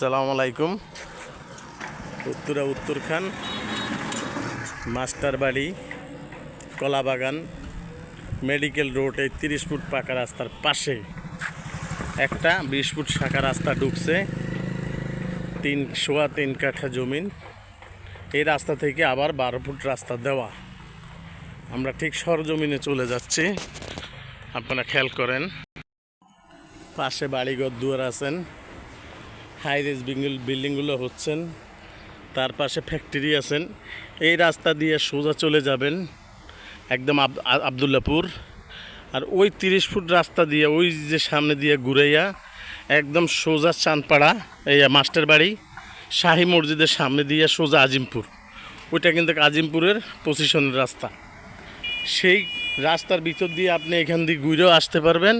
সালাম আলাইকুম। উত্তরা উত্তর খান, মাস্টার বাড়ি কলাবাগান মেডিকেল রোড, এই তিরিশ ফুট পাকা রাস্তার পাশে। একটা বিশ ফুট শাখা রাস্তা ঢুকছে, তিন, সোয়া তিন কাঠা জমিন। এই রাস্তা থেকে আবার বারো ফুট রাস্তা দেওয়া। আমরা ঠিক সরজমিনে চলে যাচ্ছি। আপনারা খেয়াল করেন, পাশে বাড়িঘর দুয়ার আছেন। হাই রেজ বিল্ডিং বিল্ডিংগুলো হচ্ছেন, তার পাশে ফ্যাক্টরি আছেন। এই রাস্তা দিয়ে সোজা চলে যাবেন একদম আবদুল্লাপুর। আর ওই তিরিশ ফুট রাস্তা দিয়ে, ওই যে সামনে দিয়ে ঘুরাইয়া একদম সোজা চাঁদপাড়া, এই মাস্টার বাড়ি, শাহী মসজিদের সামনে দিয়ে সোজা আজিমপুর। ওইটা কিন্তু আজিমপুরের পজিশনের রাস্তা। সেই রাস্তার ভিতর দিয়ে আপনি এখান দিয়ে ঘুরেও আসতে পারবেন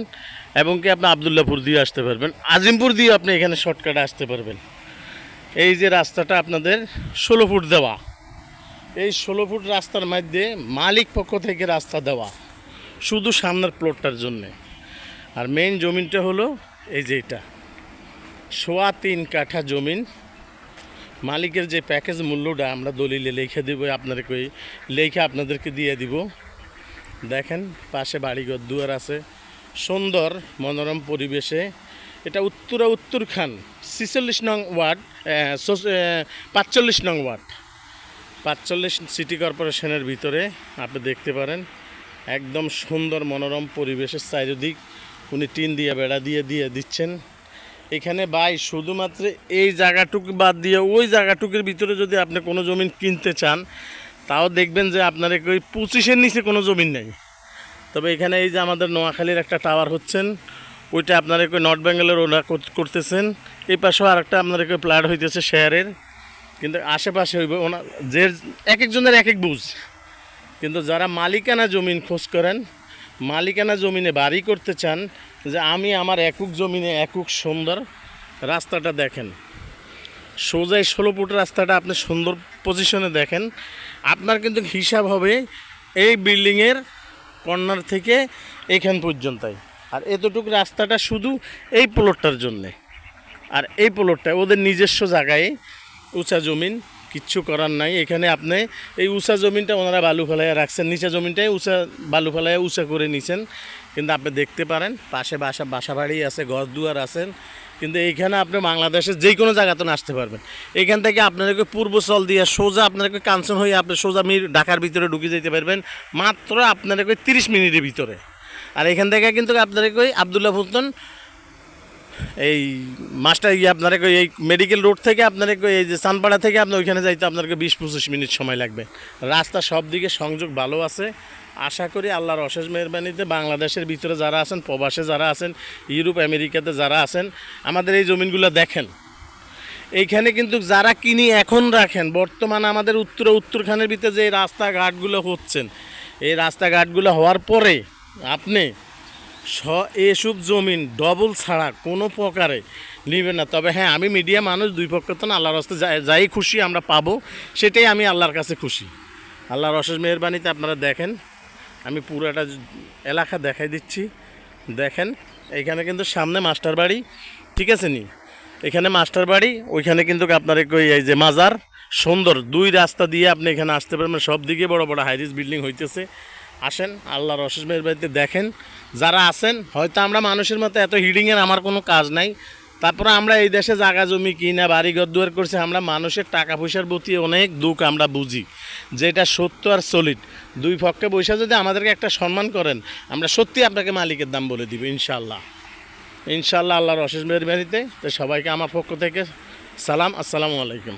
এবং কি আপনি আবদুল্লাপুর দিয়ে আসতে পারবেন। আজিমপুর দিয়ে আপনি এখানে শর্টকাটে আসতে পারবেন। এই যে রাস্তাটা আপনাদের ষোলো ফুট দেওয়া। এই ষোলো ফুট রাস্তার মধ্যে মালিক পক্ষ থেকে রাস্তা দেওয়া। শুধু সামনের প্লটটার জন্যে। আর মেইন জমিনটা হলো এই যে এটা। সোয়া তিন কাঠা জমিন। মালিকের যে প্যাকেজ মূল্যটা আমরা দলিলে লিখে দেবো, আপনাদেরকে লেখে আপনাদেরকে দিয়ে দিব। দেখেন, পাশে বাড়িঘর, দুয়ার আছে। সুন্দর, মনোরম পরিবেশে। এটা উত্তরা উত্তর খান, ছিচল্লিশ নং ওয়ার্ড পাঁচচল্লিশ নং ওয়ার্ড। পাঁচচল্লিশ সিটি কর্পোরেশনের ভিতরে আপনি দেখতে পারেন, একদম সুন্দর, মনোরম পরিবেশের চারিদিক। উনি টিন দিয়ে, বেড়া দিয়ে দিয়ে দিচ্ছেন। এখানে বাই শুধুমাত্র এই জায়গাটুকু বাদ দিয়ে, ওই জায়গাটুকুর ভিতরে যদি আপনি কোনো জমিন কিনতে চান তাও দেখবেন যে আপনার ওই পঁচিশের নিচে কোনো জমিন নেই। তবে এখানে এই যে আমাদের নোয়াখালীর একটা টাওয়ার হচ্ছেন, ওইটা আপনার ওই নর্থ বেঙ্গলের ওরা করতেছেন। এই পাশেও আরেকটা আপনার ওই প্লাট হইতেছে শেয়ারের। কিন্তু আশেপাশে হইবে ওনার যে এক একজনের এক এক বুঝ। কিন্তু যারা মালিকানা জমিন খোঁজ করেন, মালিকানা জমিনে বাড়ি করতে চান, যে আমি আমার একক জমিনে একক সুন্দর রাস্তাটা দেখেন। সোজাই ষোলো ফুট রাস্তাটা আপনি সুন্দর পজিশনে দেখেন। আপনার কিন্তু হিসাব হবে এই বিল্ডিংয়ের কর্নার থেকে এখান পর্যন্তই। আর এতটুকু রাস্তাটা শুধু এই প্লটটার জন্যে। আর এই প্লটটা ওদের নিজস্ব জায়গায় উঁচা জমিন, কিচ্ছু করার নাই। এখানে আপনি এই উঁচা জমিনটা ওনারা বালু ফেলাইয়া রাখছেন, নিচা জমিনটাই উঁচা, বালু ফেলাইয়া উঁচা করে নিছেন। কিন্তু আপনি দেখতে পারেন, পাশে বাসা বাসা বাড়ি আছে, ঘর দুয়ার আছেন কিন্তু এইখানে আপনি বাংলাদেশের যে কোনো জায়গাতে আসতে পারবেন। এখান থেকে আপনাদেরকে পূর্বচল দিয়ে সোজা আপনাদেরকে কাঞ্চন হয়ে আপনি সোজা মির ঢাকার ভিতরে ঢুকে যেতে পারবেন, মাত্র আপনাদেরকে তিরিশ মিনিটের ভিতরে। আর এখান থেকে কিন্তু আপনাদেরকে আবদুল্লাহ ফুলতন, এই মাস্টার ইয়ে আপনাকে এই মেডিকেল রোড থেকে আপনাকে এই যে চানপাড়া থেকে আপনি ওইখানে যাইতে আপনাকে বিশ পঁচিশ মিনিট সময় লাগবে। রাস্তা সব দিকে সংযোগ ভালো আছে আশা করি আল্লাহর অশেষ মেহরবানিতে বাংলাদেশের ভিতরে যারা আছেন, প্রবাসে যারা আছেন, ইউরোপ, আমেরিকাতে যারা আছেন, আমাদের এই জমিনগুলো দেখেন। এইখানে কিন্তু যারা কিনি এখন রাখেন, বর্তমানে আমাদের উত্তর উত্তরখানের ভিতরে যে রাস্তাঘাটগুলো হচ্ছেন, এই রাস্তাঘাটগুলো হওয়ার পরে আপনি স এসব জমিন ডবল ছাড়া কোনো প্রকারে নিবে না। তবে হ্যাঁ আমি মিডিয়া মানুষ, দুই পক্ষ তো না, আল্লাহর হস্তে যাই খুশি আমরা পাবো, সেটাই আমি আল্লাহর কাছে খুশি। আল্লাহর অশেষ মেহরবানিতে আপনারা দেখেন আমি পুরোটা এলাকা দেখাই দিচ্ছি। দেখেন এইখানে কিন্তু সামনে মাস্টার বাড়ি, ঠিক আছে নি? এখানে মাস্টার বাড়ি, ওইখানে কিন্তু আপনার এই যে মাজার, সুন্দর। দুই রাস্তা দিয়ে আপনি এখানে আসতে পারবেন। সব দিকে বড় বড় হাইরিস বিল্ডিং হইতেছে। আসেন, আল্লাহর অশেষ মেয়ের বাড়িতে দেখেন। যারা আছেন, হয়তো আমরা মানুষের মতো এত হিডিংয়ের আমার কোনো কাজ নাই। তারপরে আমরা এই দেশে জাগা জমি কিনা বাড়ি দুয়ার করছি, আমরা মানুষের টাকা পয়সার প্রতি অনেক দুঃখ আমরা বুঝি। যেটা সত্য আর সলিড দুই পক্ষে বৈশা যদি আমাদেরকে একটা সম্মান করেন, আমরা সত্যি আপনাকে মালিকের দাম বলে দিব ইনশাল্লাহ ইনশাল্লাহ আল্লাহর অশেষ মেহরবানিতে তো সবাইকে আমার পক্ষ থেকে সালাম, আসসালামু আলাইকুম।